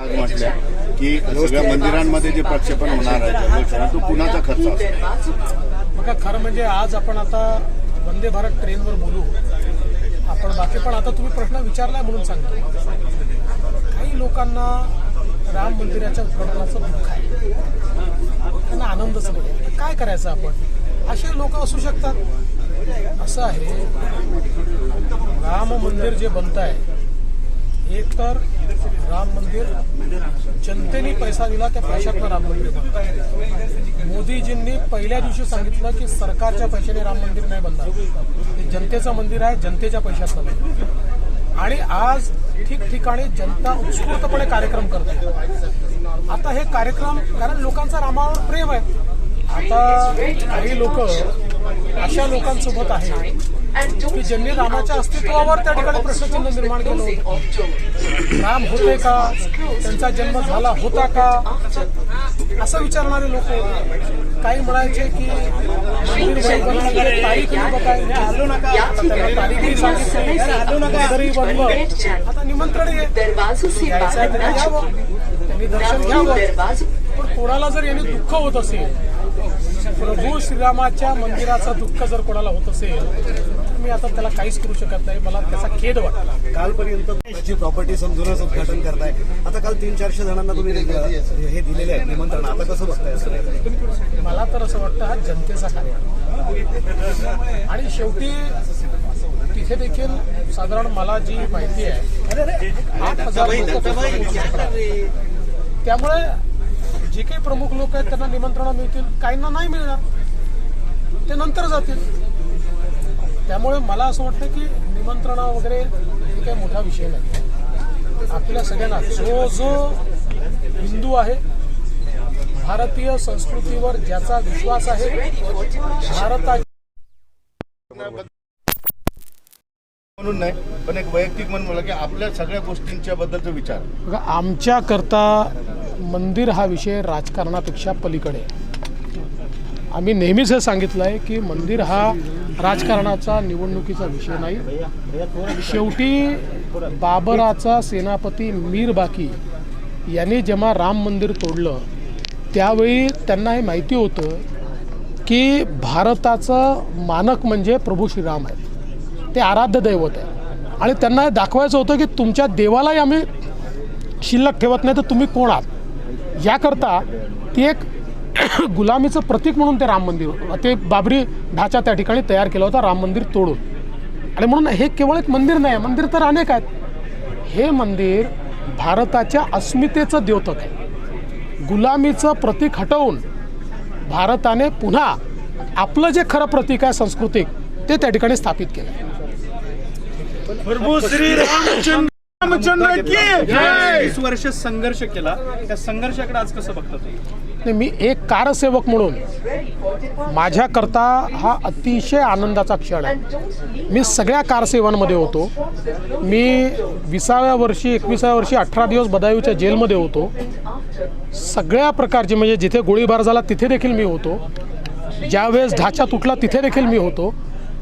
आज म्हटल्या की सगळ्या मंदिरांमध्ये जे प्रक्षेपण होणार आहे तो कुणाचा खर्च बघा खरं म्हणजे आज आपण आता वंदे भारत ट्रेनवर बोलू. आपण बाकी पण आता तुम्ही प्रश्न विचारलाय म्हणून सांगतो. काही लोकांना राम मंदिराच्या उद्घाटनाचं दुःख आहे. त्यांना आनंदच नाही काय करायचं आपण? असे लोक असू शकतात. असं आहे राम मंदिर जे बनत आहे एक तर राम मंदिर जनतेने पैसा दिला त्या पैशातनं राम मंदिर मोदीजींनी पहिल्या दिवशी सांगितलं की सरकारच्या पैशाने राम मंदिर नाही बनणार. हे जनतेचं मंदिर आहे जनतेच्या पैशातलं नाही. आणि आज ठिकठिकाणी जनता उत्स्फूर्तपणे कार्यक्रम करते. आता हे कार्यक्रम कारण लोकांचा रामावर प्रेम आहे. आता काही लोक अशा लोकांसोबत आहेत की ज्यांनी रामाच्या अस्तित्वावर त्या ठिकाणी प्रश्नचिन्ह निर्माण केलं होतं. राम होते का? त्यांचा जन्म झाला होता का? असं विचारणारे लोक काही म्हणायचे की तारीख. आता निमंत्रण आहे. आहे घ्यावं त्यांनी दर्शन घ्यावं. पण कोणाला जर यांनी दुःख होत असेल प्रभू श्रीरामाच्या मंदिराचं दुःख जर कोणाला होत असेल तर मी आता त्याला काहीच करू शकत नाही. मला त्याचा खेद वाटतो. कालपर्यंत जी प्रॉपर्टी समजूनच उद्घाटन करताय. आता काल तीन चारशे जणांना तुम्ही हे दिलेले आहे निमंत्रण. आता कसं बघताय? असं मला तर असं वाटतं हा जनतेचा आहे. आणि शेवटी तिथे देखील साधारण मला जी माहिती आहे आठ हजार त्यामुळे जे काही प्रमुख लोक आहेत त्यांना निमंत्रणं मिळतील काहींना नाही मिळणार ते नंतर जातील. त्यामुळे मला असं वाटतं की निमंत्रणं वगैरे हे काही मोठा विषय नाही. आपल्या सगळ्यांना जो जो हिंदू आहे भारतीय संस्कृतीवर ज्याचा विश्वास आहे भारता म्हणून नाही पण एक वैयक्तिक म्हणून की आपल्या सगळ्या गोष्टींच्या बद्दलचा विचार आमच्याकरता मंदिर हा विषय राजकारणापेक्षा पलीकडे. आम्ही नेहमीच हे सांगितलं आहे की मंदिर हा राजकारणाचा निवडणुकीचा विषय नाही. शेवटी बाबराचा सेनापती मीर बाकी यांनी जेव्हा राम मंदिर तोडलं त्यावेळी त्यांना हे माहिती होतं की भारताचं मानक म्हणजे प्रभू श्रीराम आहे ते आराध्य दैवत आहे आणि त्यांना हे दाखवायचं होतं की तुमच्या देवालाही आम्ही शिल्लक ठेवत नाही तर तुम्ही कोण आहात? याकरता ती एक गुलामीचं प्रतीक म्हणून ते राम मंदिर ते बाबरी ढाचा त्या ठिकाणी तयार केला होता राम मंदिर तोडून. आणि म्हणून हे केवळ एक मंदिर नाही आहे मंदिर तर अनेक आहेत. हे मंदिर भारताच्या अस्मितेचं द्योतक आहे. गुलामीचं प्रतीक हटवून भारताने पुन्हा आपलं जे खरं प्रतीक आहे सांस्कृतिक ते त्या ठिकाणी स्थापित केलं. आहे वीस वर्ष संघर्ष केला त्या संघर्षाकडे आज कसं बघता तुम्ही? नाही, मी एक कारसेवक म्हणून माझ्याकरता हा अतिशय आनंदाचा क्षण आहे. मी सगळ्या कारसेवांमध्ये होतो. मी विसाव्या वर्षी एकविसाव्या वर्षी अठरा दिवस बदायूच्या जेलमध्ये होतो. सगळ्या प्रकारचे म्हणजे जिथे गोळीबार झाला तिथे देखील मी होतो. ज्यावेळेस ढाचा तुटला तिथे देखील मी होतो.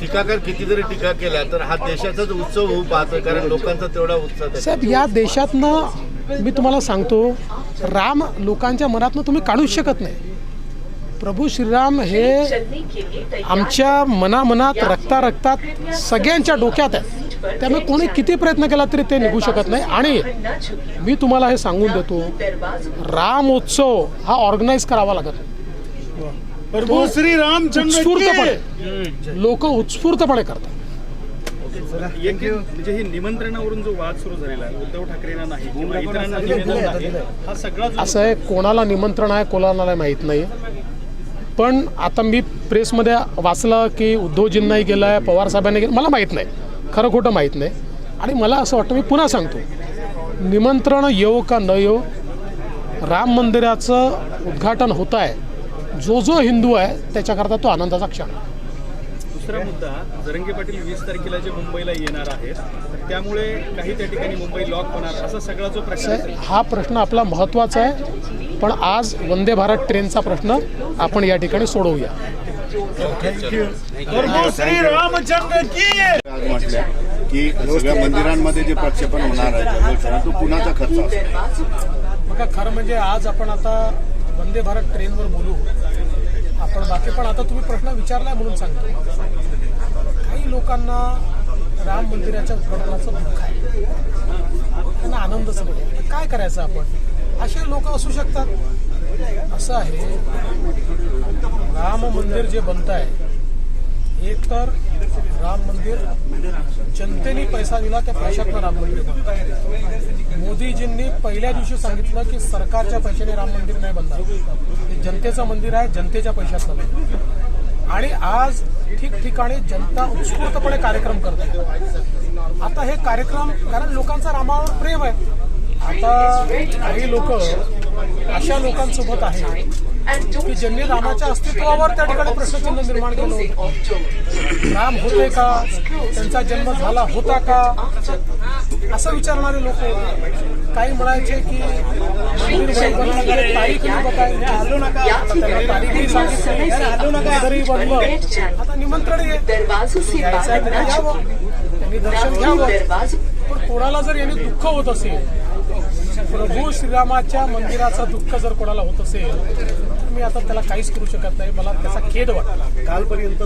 टीकाकार किती जरी टीका केला तर हा देशाचाच उत्सव होऊ पाहतो कारण लोकांचा तेवढा उत्साह साहेब या देशातनं मी तुम्हाला सांगतो राम लोकांच्या मनातनं तुम्ही काढूच शकत नाही. प्रभू श्रीराम हे आमच्या मनामनात रक्ता रक्तात सगळ्यांच्या डोक्यात आहे त्यामुळे कोणी किती प्रयत्न केला तरी ते निघू शकत नाही. आणि मी तुम्हाला हे सांगून देतो रामोत्सव हा ऑर्गनाईज करावा लागत नाही. प्रभू श्री उत्स्फूर्तपणे लोक उत्स्फूर्तपणे करतात. म्हणजे ही निमंत्रणावरून जो वाद सुरू झालेला आहे उद्धव ठाकरेंना नाही किंवा इतरांना निवेदन नाही. हा सगळा जो असं आहे कोणाला निमंत्रण आहे कोणाला माहीत नाही पण आता मी प्रेसमध्ये वाचलं की उद्धवजींनाही गेलं आहे पवार साहेबांनी गेलं मला माहीत नाही. खरं खोटं माहीत नाही. आणि मला असं वाटतं मी पुन्हा सांगतो निमंत्रण येऊ का न येऊ राम मंदिराचं उद्घाटन होत आहे. जो जो हिंदू आहे त्याच्याकरता तो आनंदाचा क्षण आहे. दुसरा मुद्दा जरंगे पाटील वीस तारखेला जे मुंबईला येणार आहेत त्यामुळे काही त्या ठिकाणी मुंबई लॉक होणार असा सगळा जो प्रश्न हा प्रश्न आपला महत्त्वाचा आहे पण आज वंदे भारत ट्रेनचा प्रश्न आपण या ठिकाणी सोडवूया. की सगळ्या मंदिरांमध्ये जे प्रक्षेपण होणार आहे तो कुणाचा खर्च बघा खरं म्हणजे आज आपण आता वंदे भारत ट्रेनवर बोलू. आपण बाकी पण आता तुम्ही प्रश्न विचारलाय म्हणून सांगतो. काही लोकांना राम मंदिराच्या उद्घाटनाचं दुःख आहे. त्यांना आनंदच नाही काय करायचं आपण? असे लोक असू शकतात. असं आहे राम मंदिर जे बनत आहे एक तर राम मंदिर जनतेने पैसा दिला त्या पैशातनं राम मंदिर मोदीजींनी पहिल्या दिवशी सांगितलं की सरकारच्या पैशाने राम मंदिर नाही बनणार. हे जनतेचं मंदिर आहे जनतेच्या पैशातलं नाही. आणि आज ठिकठिकाणी जनता उत्स्फूर्तपणे कार्यक्रम करते. आता हे कार्यक्रम कारण लोकांचा रामावर प्रेम आहे. आता काही लोक अशा लोकांसोबत आहेत की ज्यांनी रामाच्या अस्तित्वावर त्या ठिकाणी प्रश्नचिन्ह निर्माण केलं होतं. राम होते का? त्यांचा जन्म झाला होता का? असं विचारणारे लोक. काही म्हणायचे की तारीख तारीखही सांगितली. बनलं आता निमंत्रण त्यांनी दर्शन घ्यावं. पण कोणाला जर यांनी दुःख होत असेल प्रभू श्रीरामाच्या मंदिराचं दुःख जर कोणाला होत असेल मी आता त्याला काहीच करू शकत नाही. मला त्याचा खेद वाटला कालपर्यंत